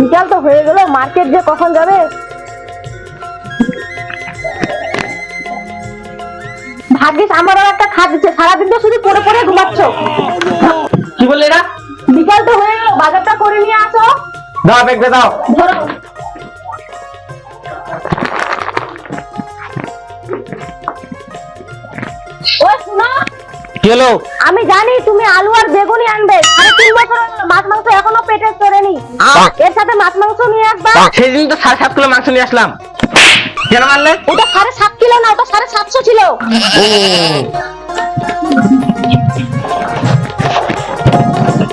বিকাল তো হয়ে গেল মার্কেট যে কখন যাবে? ভাগ্যিস আমারও একটা খাট দিচ্ছে সারাদিন তো শুধু পড়ে পড়ে ঘুমাচ্ছ। কি বললে এটা বিকাল তো হয়ে গেল বাজারটা করে নিয়ে আসো। দাও ব্যাগটা দাও। ধরো। ও শোনো। কি হলো? আমি জানি তুমি আলু আর বেগুনি আনবে। সাড়ে তিন বছর মাছ মাংস এখনও পেটে চড়েনি। এর সাথে মাছ মাংস নিয়ে আসবা। সেদিন তো সাড়ে সাত কিলো মাংস নিয়ে আসলাম। কেন মারলে? ওটা সাড়ে সাত কিলো না ওটা সাড়ে সাতশো ছিল।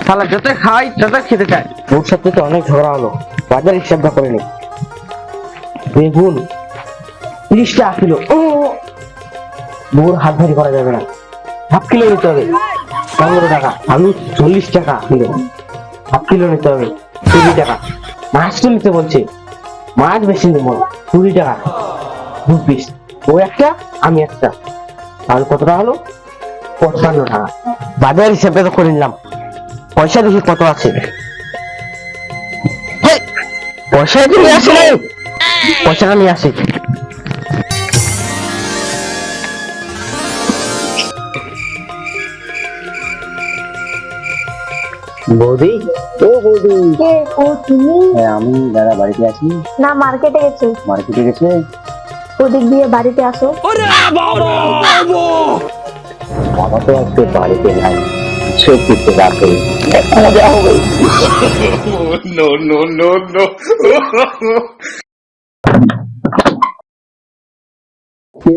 শালা যত খাই তত খেতে চাই ওর সাথে তো অনেক ঝগড়া হলো। বাজার হিসাবটা করে নি। বেগুন তিরিশ টাকা কিলো। ও! বউর হাত ধরি করা যাবে না। হাফ কিলো নিতে হবে। পনেরো টাকা। আলু চল্লিশ টাকা কিলো। হাফ কিলো নিতে হবে, কুড়ি টাকা। মাছ তো নিতে বলছে মাছ বেশি নেব কুড়ি টাকা, দু পিস ও একটা, আমি একটা। তাহলে কত টাকা হলো? পঞ্চান্ন টাকা। বাজার হিসাবে তো করে নিলাম। পয়সা দেখি কত আছে। পয়সা নিয়ে আসে পয়সাটা নিয়ে আসে। বৌদি? ও বৌদি। কে? ও তুমি? হ্যাঁ আমি দাদা বাড়িতে আছি। না মার্কেটে গেছে। মার্কেটে গেছে? ওদিক দিয়ে বাড়িতে আসো। বাবা! তো আজকে বাড়িতে নাই। সত্যি তো রাতে মজা হবে। No, no, no, no. কে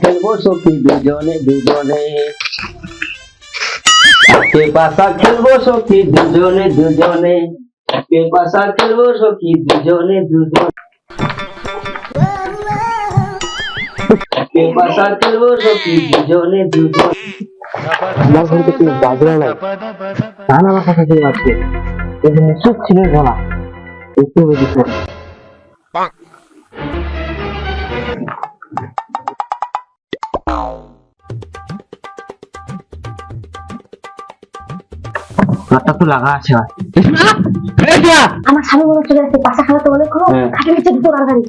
খেলব? সখী দুজনে দুজনে। পাশা খেলব সখী দুজনে দুজনে? পাশা খেলব সখী দুজনে দুজনে? পাশা খেলব সখী দুজনে দুজনে? আমার ঘরে তো বাজরা নাই গান আমার কথা বেশি করে তো লাগা আছে আর আমার স্বামী মনে চলে আসছে পাশা খেলা তো অনেক হলো হ্যাঁ। খাটের নিচে দুটো গাড়ি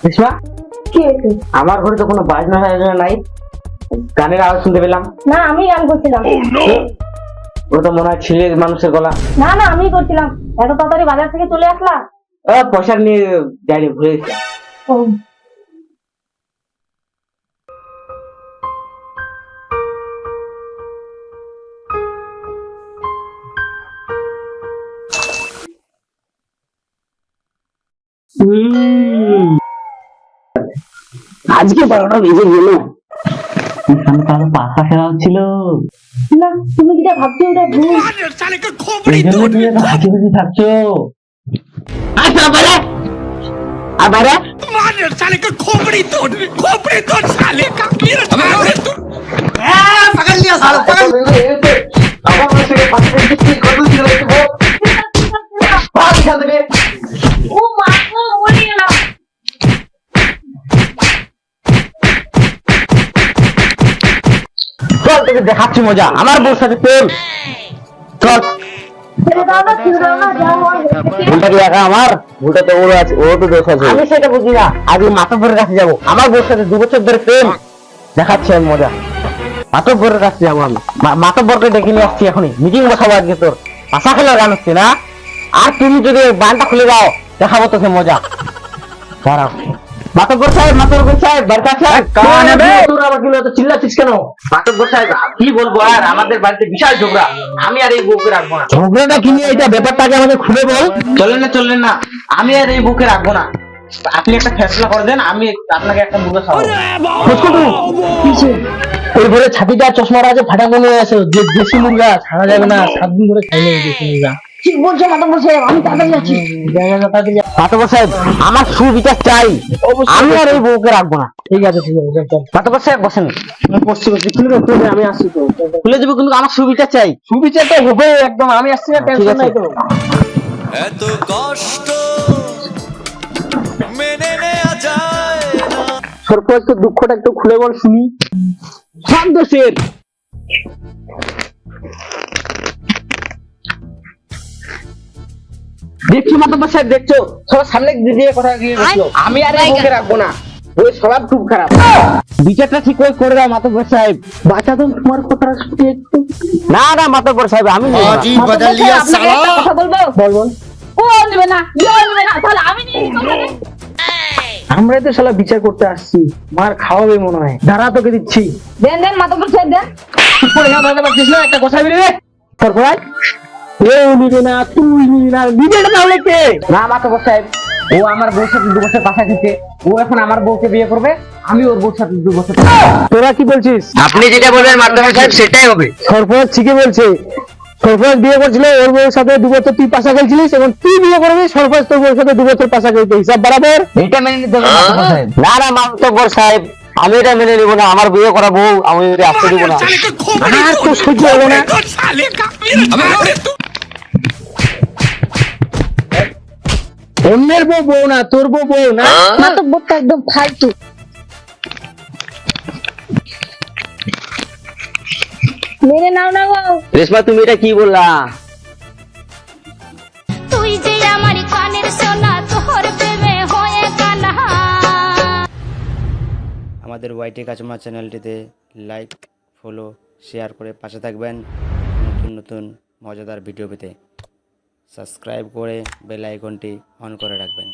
রেশমা? কি আমার ঘরে তো কোনো বাজনা টাজনা নাই। গানের আওয়াজ শুনতে পেলাম। না আমি গান করছিলাম। ও তো মনে হয় ছেলের মানুষের গলা। না না আমি করছিলাম। এত তাড়াতাড়ি বাজার থেকে চলে আসলাম ও, পয়সা নিয়ে যাইনি ভুলে গেছি ও, আজকে বারোটা বেজে গেল এখানে তার পাখা খেলা হচ্ছিল। না তুমি যেটা ভাবছ ওটা ভুল এই জন্য তুমি এত হাঁকি হাঁকি থাকছো। আচ্ছা বলে আবারে। মানের সালে কা খোপড়ি তোড় খোপড়ি তোড় সালে কা সালে তুই হ্যাঁ পাগল লিয়া সালা পাগল। চল তোকে দেখাচ্ছি মজা। আমার বউর সাথে প্রেম। চল ছেড়ে দাও না ছেড়ে দাও না যাও আর ভুলটা কি একা আমার? ভুলটা তো ওর আছে ওর তো দোষ আছে। আমি সেটা বুঝি না। আগে মাতব্বরের কাছে যাব। আমার বউর সাথে দু বছর ধরে প্রেম। দেখাচ্ছি আমি মজা। মাতব্বরের কাছে যাব আমি। মা- মাতব্বরকে ডেকে নিয়ে আসছি এখনই। মিটিং বসাবো আজকে তোর। পাশা খেলার গান হচ্ছে না? আর তুমি যদি বানটা খুলে দাও দেখাবো তোকে মজা। দাঁড়াও। মাতব্বর সাহেব মাতব্বর সাহেব বাড়িতে আছেন কানে বে? তোর আবার কি হলো চিল্লাচ্ছিস কেন? মাতব্বর সাহেব কি বলব আর? আমাদের বাড়িতে বিশাল ঝগড়া। আমি আর এই বউকে রাখব না। ঝগড়াটা কি নিয়ে? এটা ব্যাপারটাকে আমাকে খুলে বল। চলেন না চললেন না। আমি আর এই বুকে রাখব না। আপনি একটা ফেসলা করে দেন আমি আপনাকে একটা বুকে খাওয়াবো। ওই ঘরে ছাতিটা চশমাটা আছে ফাটা মনে আছে যে দেশি মুরগা ছাড়া যাবে না। সাত দিন ধরে খাইলে দেশি মুরগা। ঠিক বলছো আমি তাড়াতাড়ি যাচ্ছি। মাতব্বর সাহেব আমার সুবিচার চাই। আমি আর এই বউকে রাখব না। ঠিক আছে ঠিক আছে সাহেব বসেন। আমি আসছি তো। খুলে দেবো কিন্তু আমার সুবিচার চাই। সুবিচার তো হবে একদম আমি আসছি না টেনশন নাই তো। এত কষ্ট মেনে নেওয়া যায় দুঃখটা একটু খুলে বল শুনি। সব দোষের দেখছ মা তোমার স্যার দেখছ? সবার সামনে দিয়ে কথা গিয়ে বলছো আমি আর এই মুখে রাখব না। ওই স্বভাব খুব খারাপ। বিচারটা ঠিক করে করে দাও মাতব্বর সাহেব। বাঁচা তো তোমার কথা শুনতে একটু। না না মাতব্বর সাহেব আমি আজি বদল লিয়া সালা। কথা বলব? বল বল। ও নেবে না বিয়ে নেবে না। তাহলে আমি আমরা তো শালা বিচার করতে আসছি। মার খাওয়াবে মনে হয়। দাঁড়া তোকে দিচ্ছি। দেন দেন মাতব্বর সাহেব দেন। পড়ে না দাঁড়াতে পারছিস না? একটা কথা বেরিয়ে তারপর নিবে না তুই না সাহেব ও আমার সাথে দু বছর পাশা ও এখন আমার বউকে বিয়ে করবে আমি ওর সাথে কি বলছিস? আপনি যেটা বলবেন মাধ্যমে সাহেব সেটাই হবে। সরপঞ্চ ঠিকই বলছে। সরপঞ্চ বিয়ে করছিল ওর বউর সাথে দু বছর তুই পাশা খেলছিলিস এবং তুই বিয়ে করবি সরপঞ্চ তোর বউর সাথে দু বছর পাশা খেলতে হিসাব বরাবর? এটা মেনে নিতে হবে না না সাহেব আমি এটা মেনে নিব না। আমার বিয়ে করা বউ আমি আসতে দিব না। আর তো সহ্য না। অন্যের বউ বউ না তোর বউ বউ না? মাতাপুরটা একদম ফালতু। মেনে নাও না গো। রেশমা তুমি এটা কি বললা? তুই যে আমার কানের সোনা তোর প্রেমে হয়ে কানা। আমাদের ওয়াইটি কাচমা চ্যানেলটিতে লাইক ফলো শেয়ার করে পাশে থাকবেন নতুন নতুন মজাদার ভিডিও পেতে। সাবস্ক্রাইব করে বেল আইকনটি অন করে রাখবেন।